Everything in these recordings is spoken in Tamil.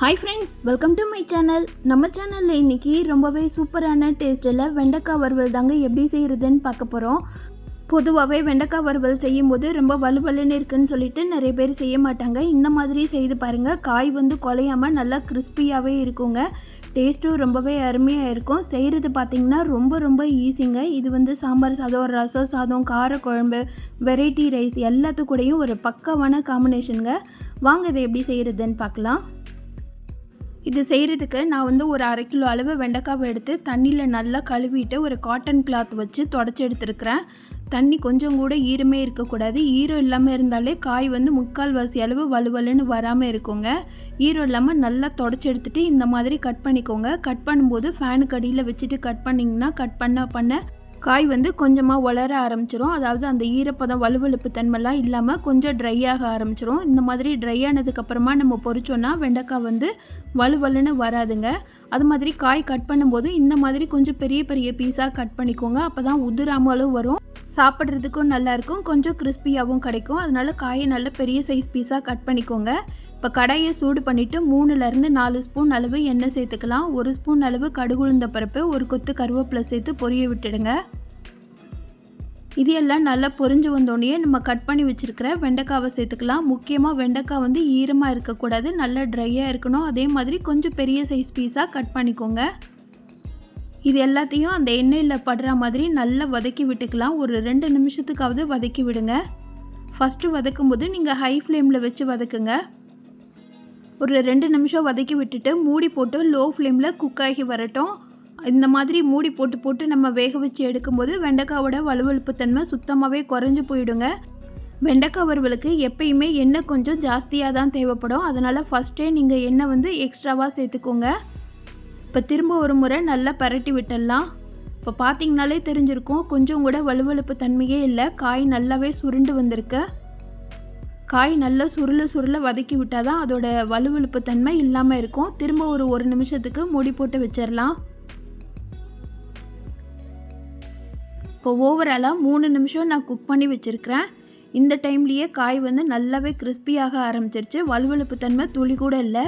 Hi friends welcome to my channel நம்ம சேனலில் இன்றைக்கி ரொம்பவே சூப்பரான டேஸ்ட்டில் வெண்டைக்காய் வறுவல் தாங்க எப்படி செய்கிறதுன்னு பார்க்க போகிறோம் பொதுவாகவே வெண்டைக்காய் வறுவல் செய்யும்போது ரொம்ப வலுவலுன்னு இருக்குன்னு சொல்லிட்டு நிறைய பேர் செய்ய மாட்டாங்க. இந்த மாதிரி செய்து பாருங்கள் காய் வந்து குலையாமல் நல்லா கிறிஸ்பியாகவே இருக்குங்க. டேஸ்ட்டும் ரொம்பவே அருமையாக இருக்கும். செய்கிறது பார்த்திங்கன்னா ரொம்ப ரொம்ப ஈஸிங்க இது வந்து சாம்பார் சாதம் ரசம் சாதம் காரக்குழம்பு வெரைட்டி ரைஸ் எல்லாத்துக்கூடையும் ஒரு பக்கமான காம்பினேஷனுங்க வாங்க இதை எப்படி செய்கிறதுன்னு பார்க்கலாம். இது செய்கிறதுக்கு நான் வந்து ஒரு அரை கிலோ அளவு வெண்டைக்காவை எடுத்து தண்ணியில் நல்லா கழுவிட்டு ஒரு காட்டன் கிளாத் வச்சு தொடச்சி எடுத்துருக்கிறேன். தண்ணி கொஞ்சம் கூட ஈரமே இருக்கக்கூடாது. ஈரம் இல்லாமல் இருந்தாலே காய் வந்து முக்கால் வாசி அளவு வலுவலுன்னு வராமல் இருக்குங்க. ஈரம் இல்லாமல் நல்லா தொடச்சி எடுத்துகிட்டு இந்த மாதிரி கட் பண்ணிக்கோங்க. கட் பண்ணும்போது ஃபேனுக்கு அடியில் வச்சுட்டு கட் பண்ணிங்கன்னா கட் பண்ண பண்ண காய் வந்து கொஞ்சமாக வளர ஆரம்பிச்சிரும். அதாவது அந்த ஈரப்பதம் வலுவழுப்பு தன்மைலாம் இல்லாமல் கொஞ்சம் ட்ரை ஆக ஆரம்பிச்சிரும். இந்த மாதிரி ட்ரை ஆனதுக்கப்புறமா நம்ம பொறிச்சோன்னா வெண்டைக்காய் வந்து வலுவலுன்னு வராதுங்க. அது மாதிரி காய் கட் பண்ணும்போது இந்த மாதிரி கொஞ்சம் பெரிய பெரிய பீஸாக கட் பண்ணிக்கோங்க. அப்போ தான் உதிராமலும் வரும். சாப்பிட்றதுக்கும் நல்லாயிருக்கும். கொஞ்சம் கிறிஸ்பியாகவும் கிடைக்கும். அதனால் காயை நல்ல பெரிய சைஸ் பீஸாக கட் பண்ணிக்கோங்க. இப்போ கடாயை சூடு பண்ணிவிட்டு மூணுலேருந்து நாலு ஸ்பூன் அளவு எண்ணெய் சேர்த்துக்கலாம். ஒரு ஸ்பூன் அளவு கடுகுழுந்த பருப்பு ஒரு கொத்து கருவேப்பிலை சேர்த்து பொரிய விட்டுடுங்க. இது எல்லாம் நல்லா பொரிஞ்சு வந்தோடனே நம்ம கட் பண்ணி வச்சுருக்கிற வெண்டைக்காவை சேர்த்துக்கலாம். முக்கியமாக வெண்டைக்காய் வந்து ஈரமாக இருக்கக்கூடாது. நல்லா ட்ரையாக இருக்கணும். அதே மாதிரி கொஞ்சம் பெரிய சைஸ் பீஸாக கட் பண்ணிக்கோங்க. இது எல்லாத்தையும் அந்த எண்ணெயில் படுற மாதிரி நல்லா வதக்கி விட்டுக்கலாம். ஒரு ரெண்டு நிமிஷத்துக்காவது வதக்கி விடுங்க. ஃபஸ்ட்டு வதக்கும் போது நீங்கள் ஹை ஃப்ளேமில் வச்சு வதக்குங்க. ஒரு ரெண்டு நிமிஷம் வதக்கி விட்டுட்டு மூடி போட்டு லோ ஃப்ளேமில் குக் ஆகி வரட்டும். இந்த மாதிரி மூடி போட்டு போட்டு நம்ம வேக வச்சு எடுக்கும்போது வெண்டைக்காவோட வலுவழுப்பு தன்மை சுத்தமாகவே குறைஞ்சி போயிடுங்க. வெண்டைக்காய் வறுவலுக்கு எப்பயுமே எண்ணெய் கொஞ்சம் ஜாஸ்தியாக தான் தேவைப்படும். அதனால் ஃபஸ்ட்டே நீங்கள் எண்ணெய் வந்து எக்ஸ்ட்ராவாக சேர்த்துக்கோங்க. இப்போ திரும்ப ஒரு முறை நல்லா பரட்டி விட்டுடலாம். இப்போ பார்த்தீங்கனாலே தெரிஞ்சிருக்கும் கொஞ்சம் கூட வலுவழுப்பு தன்மையே இல்லை. காய் நல்லாவே சுருண்டு வந்திருக்கு. காய் நல்லா சுருள சுருள வதக்கி விட்டால் தான் அதோட வலுவழுப்பு தன்மை இல்லாமல் இருக்கும். திரும்ப ஒரு ஒரு நிமிஷத்துக்கு மூடி போட்டு வச்சிடலாம். இப்போ ஓவராலாக மூணு நிமிஷம் நான் குக் பண்ணி வச்சுருக்கிறேன். இந்த டைம்லேயே காய் வந்து நல்லாவே கிறிஸ்பியாக ஆரம்பிச்சிருச்சு. வலுவழுப்பு தன்மை துளி கூட இல்லை.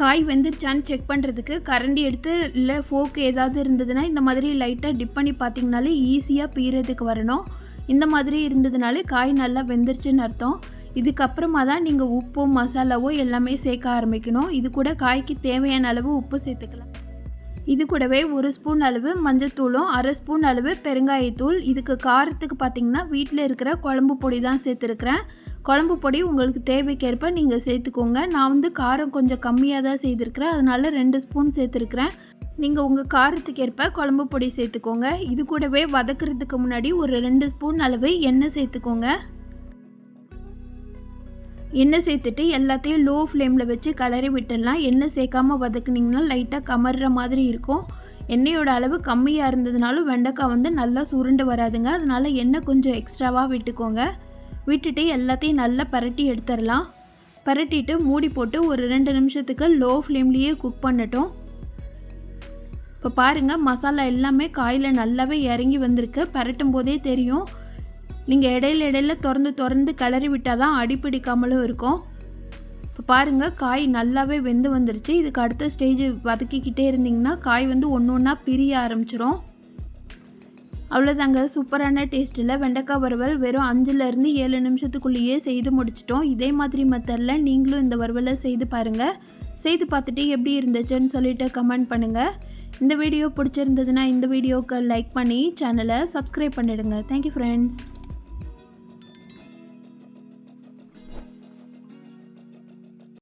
காய் வெந்துருச்சான்னு செக் பண்ணுறதுக்கு கரண்டி எடுத்து இல்லை ஃபோக்கு ஏதாவது இருந்ததுன்னா இந்த மாதிரி லைட்டாக டிப் பண்ணி பார்த்தீங்கனாலே ஈஸியாக பீறதுக்கு வரணும். இந்த மாதிரி இருந்ததுனாலே காய் நல்லா வெந்துருச்சுன்னு அர்த்தம். இதுக்கப்புறமா தான் நீங்கள் உப்போ மசாலாவோ எல்லாமே சேர்க்க ஆரம்பிக்கணும். இது கூட காய்க்கு தேவையான அளவு உப்பு சேர்த்துக்கலாம். இது கூடவே ஒரு ஸ்பூன் அளவு மஞ்சத்தூளும் அரை ஸ்பூன் அளவு பெருங்காயத்தூள் இதுக்கு காரத்துக்கு பார்த்தீங்கன்னா வீட்டில் இருக்கிற குழம்பு பொடி தான் சேர்த்துருக்குறேன். குழம்பு பொடி உங்களுக்கு தேவைக்கேற்ப நீங்கள் சேர்த்துக்கோங்க. நான் வந்து காரம் கொஞ்சம் கம்மியாக தான் செய்திருக்கிறேன் அதனால் ரெண்டு ஸ்பூன் சேர்த்துருக்குறேன். நீங்கள் உங்கள் காரத்துக்கு ஏற்ப குழம்பு பொடி சேர்த்துக்கோங்க. இது கூடவே வதக்கிறதுக்கு முன்னாடி ஒரு ரெண்டு ஸ்பூன் அளவு எண்ணெய் சேர்த்துக்கோங்க. எண்ணெய் சேர்த்துட்டு எல்லாத்தையும் லோ ஃப்ளேமில் வச்சு கலரி விட்டுடலாம். எண்ணெய் சேர்க்காமல் வதக்குனிங்கன்னா லைட்டாக கமர்ற மாதிரி இருக்கும். எண்ணெயோட அளவு கம்மியாக இருந்ததுனாலும் வெண்டைக்காய் வந்து நல்லா சுருண்டு வராதுங்க. அதனால் எண்ணெய் கொஞ்சம் எக்ஸ்ட்ராவாக விட்டுக்கோங்க. விட்டுட்டு எல்லாத்தையும் நல்லா பரட்டி எடுத்துடலாம். பரட்டிட்டு மூடி போட்டு ஒரு ரெண்டு நிமிஷத்துக்கு லோ ஃப்ளேம்லேயே குக் பண்ணட்டும். இப்போ பாருங்கள் மசாலா எல்லாமே காயில் நல்லாவே இறங்கி வந்திருக்கு. பரட்டும் போதே தெரியும். நீங்கள் இடையில இடையில திறந்து திறந்து கிளறி விட்டால் தான் அடிப்பிடிக்காமலும் இருக்கும். இப்போ பாருங்கள் காய் நல்லாவே வெந்து வந்துருச்சு. இதுக்கு அடுத்த ஸ்டேஜ் வதக்கிக்கிட்டே இருந்திங்கன்னா காய் வந்து ஒன்று ஒன்றா பிரிய ஆரம்பிச்சிரும். அவ்வளோதாங்க சூப்பரான டேஸ்ட்டில் வெண்டைக்காய் வறுவல் வெறும் அஞ்சுலேருந்து ஏழு நிமிஷத்துக்குள்ளேயே செய்து முடிச்சிட்டோம். இதே மாதிரி மெத்தடில் நீங்களும் இந்த வறுவலை செய்து பாருங்கள் செய்து பார்த்துட்டு எப்படி இருந்துச்சுன்னு சொல்லிட்டு கமெண்ட் பண்ணுங்கள் இந்த வீடியோ பிடிச்சிருந்ததுன்னா இந்த வீடியோவுக்கு லைக் பண்ணி சேனலை சப்ஸ்கிரைப் பண்ணிவிடுங்க தேங்க்யூ ஃப்ரெண்ட்ஸ்